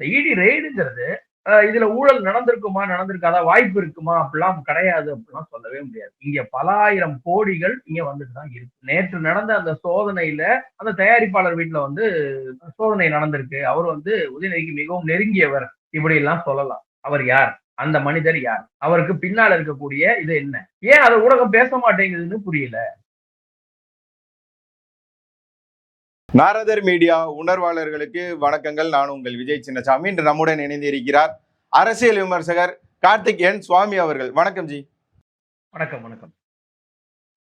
இந்த இடி ரெய்டுங்கிறது இதுல ஊழல் நடந்திருக்குமா நடந்திருக்காதா வாய்ப்பு இருக்குமா அப்படிலாம் கிடையாது அப்படிலாம் சொல்லவே முடியாது. இங்க பல ஆயிரம் கோடிகள் இங்க வந்துட்டு தான் இருக்கு. நேற்று நடந்த அந்த சோதனையில அந்த தயாரிப்பாளர் வீட்டுல வந்து சோதனை நடந்திருக்கு. அவர் வந்து உதயநிதிக்கு மிகவும் நெருங்கியவர். இப்படி எல்லாம் சொல்லலாம். அவர் யார்? அந்த மனிதர் யார்? அவருக்கு பின்னால் இருக்கக்கூடிய இது என்ன? ஏன் அதை ஊடகம் பேச மாட்டேங்குதுன்னு புரியல. நாரதர் மீடியா உணர்வாளர்களுக்கு வணக்கங்கள். நான் உங்கள் விஜய் சின்னசாமி. இன்று நம்முடன் இணைந்து இருக்கிறார் அரசியல் விமர்சகர் கார்த்திக் என் சுவாமி அவர்கள். வணக்கம் ஜி. வணக்கம் வணக்கம்.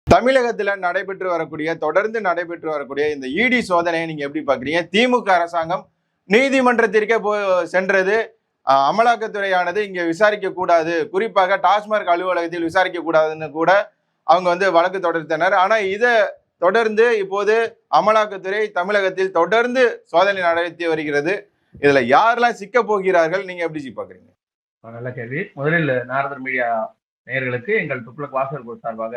தமிழகத்துல நடைபெற்று வரக்கூடிய தொடர்ந்து நடைபெற்று வரக்கூடிய இந்த இடி சோதனையை நீங்க எப்படி பாக்குறீங்க திமுக அரசாங்கம் நீதிமன்றத்திற்கே போ சென்றது. அமலாக்கத்துறையானது இங்க விசாரிக்க கூடாது குறிப்பாக டாஸ்மாக் அலுவலகத்தில் விசாரிக்க கூடாதுன்னு கூட அவங்க வந்து வழக்கு தொடர்த்தனர். ஆனா இதை தொடர்ந்து இப்போது அமலாக்கத்துறை தமிழகத்தில் தொடர்ந்து சோதனை நடத்தி வருகிறது. இதுல யாரெல்லாம் சிக்க போகிறார்கள்? நீங்க எப்படி ஜி பாக்குறீங்க? நல்ல கேள்வி. முதலில் நாரதர் மீடியா நேயர்களுக்கு எங்கள் துக்ளக் வாசகர் குழு சார்பாக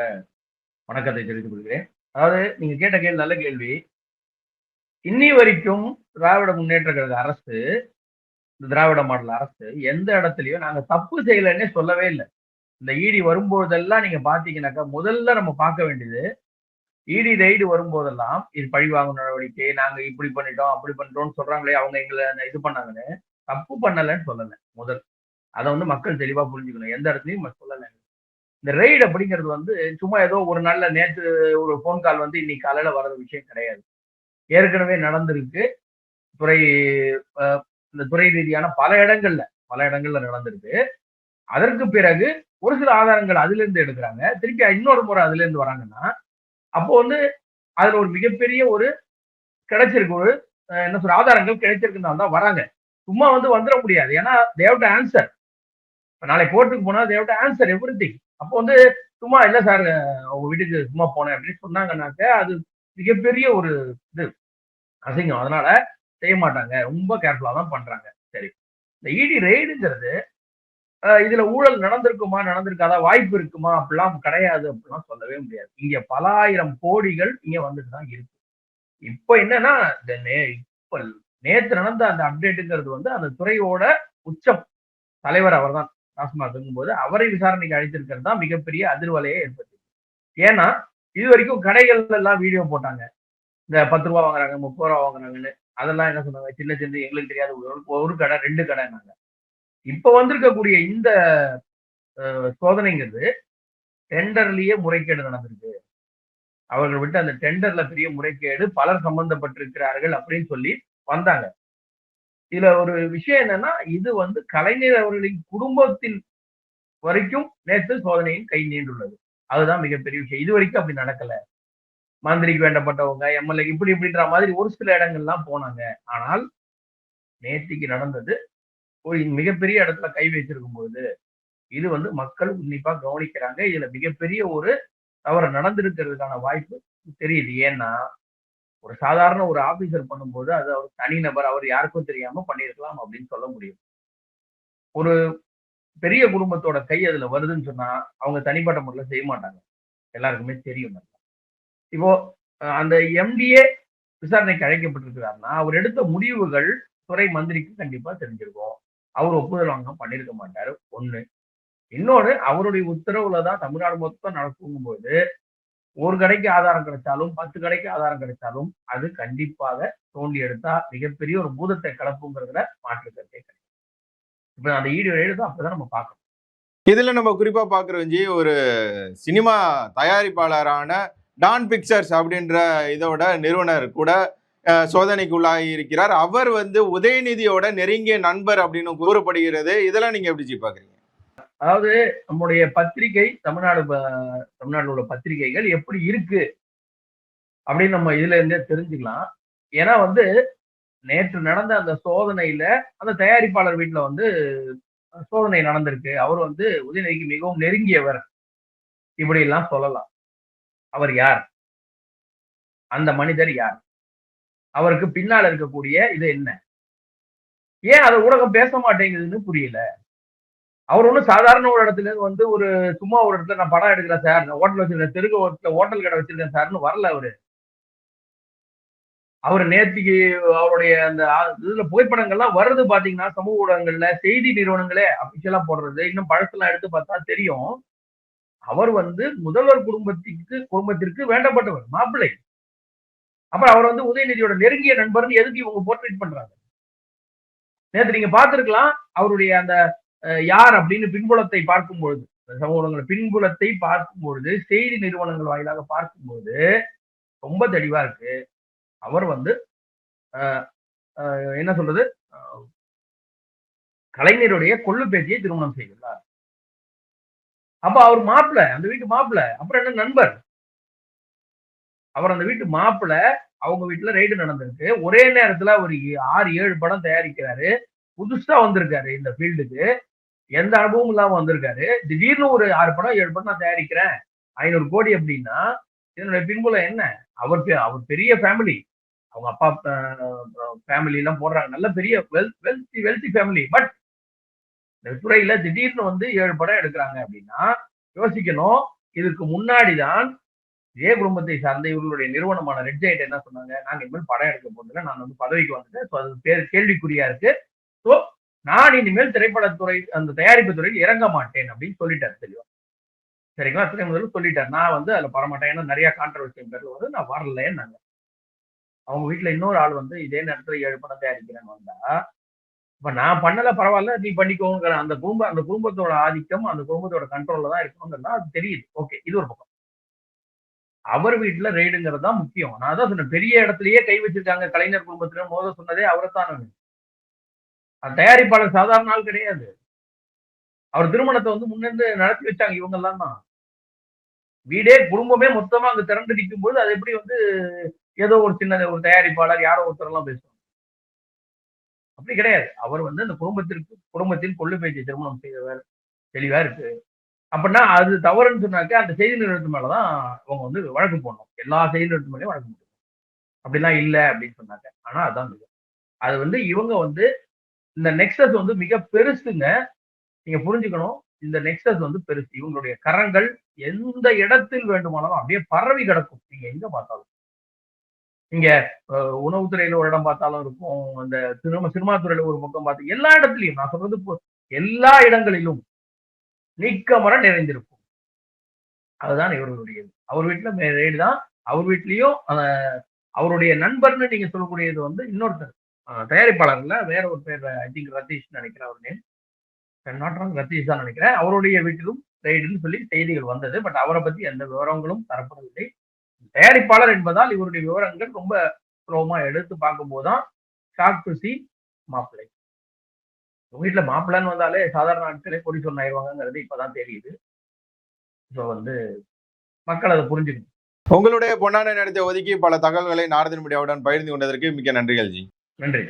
வணக்கத்தை தெரிவித்துக் கொள்கிறேன். அதாவது நீங்க கேட்ட கேள்வி நல்ல கேள்வி. இன்னி வரைக்கும் திராவிட முன்னேற்ற கழக அரசு இந்த திராவிட மாடல் அரசு எந்த இடத்துலயும் நாங்க தப்பு செய்யலைன்னே சொல்லவே இல்லை. இந்த இடி வரும்போதெல்லாம் நீங்க பாத்தீங்கன்னாக்கா முதல்ல நம்ம பார்க்க வேண்டியது இடி ரைடு வரும்போதெல்லாம் இது பழிவாங்கும் நடவடிக்கை நாங்க இப்படி பண்ணிட்டோம் அப்படி பண்ணிட்டோம்னு சொல்றாங்களே அவங்க எங்களை இது பண்ணாங்கன்னு தப்பு பண்ணலைன்னு சொல்லலை முதல். அதை வந்து மக்கள் தெளிவா புரிஞ்சுக்கணும். எந்த இடத்துலயும் சொல்லலை. இந்த ரெய்டு அப்படிங்கிறது வந்து சும்மா ஏதோ ஒரு நல்ல நேற்று ஒரு ஃபோன் கால் வந்து இன்னைக்கு காலையில வர்ற விஷயம் கிடையாது. ஏற்கனவே நடந்திருக்கு. துறை இந்த துறை ரீதியான பல இடங்கள்ல பல இடங்கள்ல நடந்திருக்கு. அதற்கு பிறகு ஒரு சில ஆதாரங்கள் அதுல இருந்து எடுக்கிறாங்க. திருப்பி இன்னொரு முறை அதுல இருந்து வராங்கன்னா அப்போ வந்து அதுல ஒரு மிகப்பெரிய ஒரு கிடைச்சிருக்கு. ஒரு என்ன சொல்ற ஆதாரங்கள் கிடைச்சிருக்குனால தான் வராங்க. சும்மா வந்து வந்துட முடியாது. ஏன்னா தேவட்ட ஆன்சர் நாளை கோர்ட்டுக்கு போனா தேவட்ட ஆன்சர் எவ்ரி திங் அப்போ வந்து சும்மா இல்ல சார் உங்க வீட்டுக்கு சும்மா போனேன் அப்படின்னு சொன்னாங்கன்னாக்க அது மிகப்பெரிய ஒரு இது. அசிங்கம். அதனால செய்ய மாட்டாங்க. ரொம்ப கேர்ஃபுல்லா தான் பண்றாங்க. சரி. இந்த இடி ரெய்டுங்கிறது இதுல ஊழல் நடந்திருக்குமா நடந்திருக்காதா வாய்ப்பு இருக்குமா அப்படிலாம் கிடையாது அப்படிலாம் சொல்லவே முடியாது. இங்க பல ஆயிரம் கோடிகள் இங்க வந்துட்டு தான் இருக்கு. இப்போ என்னன்னா இந்த நே- இப்ப நேத்து நடந்த அந்த அப்டேட்டுங்கிறது வந்து அந்த துறையோட உச்சம் தலைவர் அவர்தான் டாஸ்மாக் போது அவரை விசாரணைக்கு அழைத்திருக்கிறது தான் மிகப்பெரிய அதிர்வலையை ஏற்படுத்தி ஏன்னா இது வரைக்கும் கடைகள்ல எல்லாம் வீடியோ போட்டாங்க. இந்த பத்து ரூபா வாங்குறாங்க முப்பது ரூபா வாங்குறாங்கன்னு. அதெல்லாம் என்ன சொன்னாங்க? சின்ன சின்ன எங்களுக்கு தெரியாத ஒரு- ஒரு கடை ரெண்டு கடைனாங்க இப்ப வந்திருக்கக்கூடிய இந்த சோதனைங்கிறது டெண்டர்லயே முறைகேடு நடந்திருக்கு. அவர்கள் விட்டு அந்த டெண்டர்ல பெரிய முறைகேடு பலர் சம்பந்தப்பட்டிருக்கிறார்கள் அப்படின்னு சொல்லி வந்தாங்க. இதுல ஒரு விஷயம் என்னன்னா இது வந்து கலைஞர் அவர்களின் குடும்பத்தின் வரைக்கும் நேற்று சோதனையின் கை நீண்டுள்ளது. அதுதான் மிகப்பெரிய விஷயம். இது வரைக்கும் அப்படி நடக்கல. மந்திரிக்கு வேண்டப்பட்டவங்க எம்எல்ஏ இப்படி இப்படின்ற மாதிரி ஒரு சில இடங்கள்லாம் போனாங்க. ஆனால் நேத்திக்கு நடந்தது ஒரு மிகப்பெரிய இடத்துல கை வச்சிருக்கும் போது இது வந்து மக்கள் உன்னிப்பா கவனிக்கிறாங்க. இதுல மிகப்பெரிய ஒரு தவறு நடந்திருக்கிறதுக்கான வாய்ப்பு தெரியுது. ஏன்னா ஒரு சாதாரண ஒரு ஆபீசர் பண்ணும்போது அது அவர் தனிநபர் அவர் யாருக்கும் தெரியாம பண்ணியிருக்கலாம் அப்படின்னு சொல்ல முடியும். ஒரு பெரிய குடும்பத்தோட கை அதுல வருதுன்னு சொன்னா அவங்க தனிப்பட்ட முறையில் செய்ய மாட்டாங்க. எல்லாருக்குமே தெரியும் இப்போ அந்த எம்டிஏ விசாரணைக்கு அழைக்கப்பட்டிருக்கிறாருன்னா அவர் எடுத்த முடிவுகள் துறை மந்திரிக்கு கண்டிப்பா தெரிஞ்சிருக்கும். அவர் ஒப்புதல் வாங்க பண்ணியிருக்க மாட்டாரு. ஒண்ணு. இன்னொன்னு அவருடைய உத்தரவுல தான் தமிழ்நாடு மொத்தம் நடக்கும் போது ஒரு கடைக்கு ஆதாரம் கிடைச்சாலும் பத்து கடைக்கு ஆதாரம் கிடைச்சாலும் அது கண்டிப்பாக தோண்டி எடுத்தா மிகப்பெரிய ஒரு பூதத்தை கலப்புங்கிறதுல மாற்று கிடையாது. இப்ப அந்த ஈடு எழுதும் அப்பதான் நம்ம பார்க்கணும். இதுல நம்ம குறிப்பா பாக்குறோம் ஜி ஒரு சினிமா தயாரிப்பாளரான டான் பிக்சர்ஸ் அப்படின்ற இதோட நிறுவனர் கூட சோதனைக்கு உள்ளாகி இருக்கிறார். அவர் வந்து உதயநிதியோட நெருங்கிய நண்பர் அப்படின்னு கூறப்படுகிறது. இதெல்லாம் நீங்க எப்படி பாக்குறீங்க அதாவது நம்முடைய பத்திரிகை தமிழ்நாடு தமிழ்நாட்டில் உள்ள பத்திரிகைகள் எப்படி இருக்கு அப்படின்னு நம்ம இதுல இருந்தே தெரிஞ்சுக்கலாம். ஏன்னா வந்து நேற்று நடந்த அந்த சோதனையில அந்த தயாரிப்பாளர் வீட்டுல வந்து சோதனை நடந்திருக்கு. அவர் வந்து உதயநிதிக்கு மிகவும் நெருங்கியவர். இப்படி எல்லாம் சொல்லலாம். அவர் யார்? அந்த மனிதர் யார்? அவருக்கு பின்னால் இருக்கக்கூடிய இது என்ன? ஏன் அதை ஊடகம் பேச மாட்டேங்குதுன்னு புரியல. அவர் ஒன்றும் சாதாரண ஒரு இடத்துல இருந்து வந்து ஒரு சும்மா ஒரு இடத்துல நான் படம் எடுக்கிறேன் சார் நான் ஹோட்டல் வச்சிருக்கேன் தெருக்கு ஹோட்டல் ஹோட்டல் கடை வச்சிருக்கேன் சார்னு வரல அவரு. அவர் நேத்திக்கு அவருடைய அந்த இதுல புகைப்படங்கள்லாம் வருது பாத்தீங்கன்னா சமூக ஊடகங்கள்ல செய்தி நிறுவனங்களே அபிஷியலா போடுறது இன்னும் பழசெல்லாம் எடுத்து பார்த்தா தெரியும். அவர் வந்து முதல்வர் குடும்பத்திற்கு குடும்பத்திற்கு வேண்டப்பட்டவர் மாப்பிள்ளை. அப்புறம் அவர் வந்து உதயநிதியோட நெருங்கிய நண்பர்னு எதுக்கு இவங்க போர்ட்ரேட் பண்றாங்க? நேற்று நீங்க பார்த்துருக்கலாம் அவருடைய அந்த அஹ், யார் அப்படின்னு பின்புலத்தை பார்க்கும் பொழுது சமூக ஊடகங்கள் பின்புலத்தை பார்க்கும் பொழுது செய்தி நிறுவனங்கள் வாயிலாக பார்க்கும்போது ரொம்ப தெளிவா இருக்கு. அவர் வந்து அஹ், என்ன சொல்றது? அஹ், கலைஞருடைய கொள்ளு பேச்சியை திருமணம் செய்துள்ளார். அப்ப அவர் மாப்பிள்ள அந்த வீட்டு மாப்பிள்ள அப்புறம் என்ன நண்பர்? அவர் அந்த வீட்டு மாப்பிள்ள அவங்க வீட்டுல ரைடு நடந்திருக்கு. ஒரே நேரத்துல ஒரு ஆறு ஏழு படம் தயாரிக்கிறாரு. புதுசா வந்திருக்காரு இந்த ஃபீல்டுக்கு எந்த அனுபவமும் இல்லாம வந்திருக்காரு. திடீர்னு ஒரு ஆறு படம் ஏழு படம் நான் தயாரிக்கிறேன். ஐநூறு கோடி அப்படின்னா இதனுடைய பின்புலம் என்ன? அவர் அவர் பெரிய ஃபேமிலி அவங்க அப்பா ஃபேமிலி எல்லாம் போடுறாங்க. நல்ல பெரிய wealth wealthy wealthy family but இந்த துறையில திடீர்னு வந்து ஏழு படம் எடுக்கிறாங்க அப்படின்னா யோசிக்கணும். இதுக்கு முன்னாடி தான் இதே குடும்பத்தை சார்ந்த இவர்களுடைய நிறுவனமான ரெட் ஜெயிட் என்ன சொன்னாங்க? நாங்க இனிமேல் படம் எடுக்க போறதில்ல. நான் வந்து பதவிக்கு வந்துட்டேன். ஸோ அது பேர் கேள்விக்குறியா இருக்கு. ஸோ நான் இனிமேல் திரைப்படத்துறை அந்த தயாரிப்பு துறையில் இறங்க மாட்டேன் அப்படின்னு சொல்லிட்டாரு தெளிவா. சரிங்களா? துறை முதல்ல சொல்லிட்டார். நான் வந்து அதுல வரமாட்டேன். ஏன்னா நிறைய கான்ட்ரவர்சி பேர்ல வந்து நான் வரலன்னாங்க. அவங்க வீட்டுல இன்னொரு ஆள் வந்து இதே நேரத்துல ஏழு படம் தயாரிக்கிறேன்னு வந்தா இப்ப நான் பண்ணல பரவாயில்ல. நீ பண்ணிக்கோங்கிற அந்த குடும்ப அந்த குடும்பத்தோட ஆதிக்கம் அந்த குடும்பத்தோட கண்ட்ரோல்ல தான் இருக்கணுங்கிறதா அது தெரியுது. ஓகே இது ஒரு பக்கம். அவர் வீட்டுல ரெய்டுங்கிறது தான் முக்கியம். நான் தான் சொன்னேன் பெரிய இடத்துலயே கை வச்சிருக்காங்க கலைஞர் குடும்பத்தினர் மோத சொன்னதே அவரை தயாரிப்பாளர் சாதாரண ஆள் கிடையாது. அவர் திருமணத்தை வந்து முன்னிருந்து நடத்தி வச்சாங்க இவங்க எல்லாம் தான். வீடே குடும்பமே மொத்தமா அங்க திரண்டு நிற்கும் போது அது எப்படி வந்து ஏதோ ஒரு சின்ன ஒரு தயாரிப்பாளர் யாரோ ஒருத்தர் எல்லாம் பேசுவாங்க. அப்படி கிடையாது. அவர் வந்து அந்த குடும்பத்திற்கு குடும்பத்தின் கொள்ளு பேச்சு திருமணம் செய்தவர் தெளிவா இருக்கு. அப்படின்னா அது தவறுன்னு சொன்னாக்க அந்த செய்தி நிறுவனத்து மேலதான் அவங்க வந்து வழக்கு போடணும். எல்லா செய்தி நிறுவனத்து மேலேயும் வழக்கு போடணும். அப்படிலாம் இல்லை அப்படின்னு சொன்னாங்க. ஆனா அதான் நிஜம். அது வந்து இவங்க வந்து இந்த நெக்ஸஸ் வந்து மிக பெருசுங்க. நீங்க புரிஞ்சுக்கணும். இந்த நெக்ஸஸ் வந்து பெருசு. இவங்களுடைய கரங்கள் எந்த இடத்தில் வேண்டுமானாலும் அப்படியே பரவி கிடக்கும். நீங்க எங்க பார்த்தாலும். நீங்க உணவுத்துறையில ஒரு இடம் பார்த்தாலும் இருக்கும். அந்த சினிமா சினிமா துறையில ஒரு பக்கம் பார்த்து எல்லா இடத்துலையும் நான் சொல்றது இப்போ எல்லா இடங்களிலும் நீக்கமர நிறைந்திருக்கும். அதுதான் இவர்களுடையது அவர் வீட்டுல ரேடு தான் அவர் வீட்லயும் அவருடைய நண்பர்னு நீங்க சொல்லக்கூடியது வந்து இன்னொருத்தர். அஹ், தயாரிப்பாளர்ல வேற ஒரு பேர் ஐ திங்க் ரதீஷ் நினைக்கிறேன் அவர் நேம். நாட் ராங் ரதீஷ் தான் நினைக்கிறேன். அவருடைய வீட்டிலும் ரைடுன்னு சொல்லி செய்திகள் வந்தது. பட் அவரை பத்தி எந்த விவரங்களும் தரப்படவில்லை. தயாரிப்பாளர் என்பதால் இவருடைய விவரங்கள் ரொம்ப சுலபமா எடுத்து பார்க்கும்போது தான் ஷாக் டு சி மாப்பிள்ளை. உங்க வீட்டுல மாப்பிள்ளைன்னு வந்தாலே சாதாரண ஆட்களே கொடி சொன்னாயிருவாங்கிறது இப்பதான் தெரியுது. ஸோ வந்து மக்கள் அதை புரிஞ்சுக்கணும். உங்களுடைய பொன்னான நேரத்தை ஒதுக்கி பல தகவல்களை நாரதன் மீடியாவுடன் பகிர்ந்து கொண்டதற்கு மிக்க நன்றிகள் ஜி. நன்றி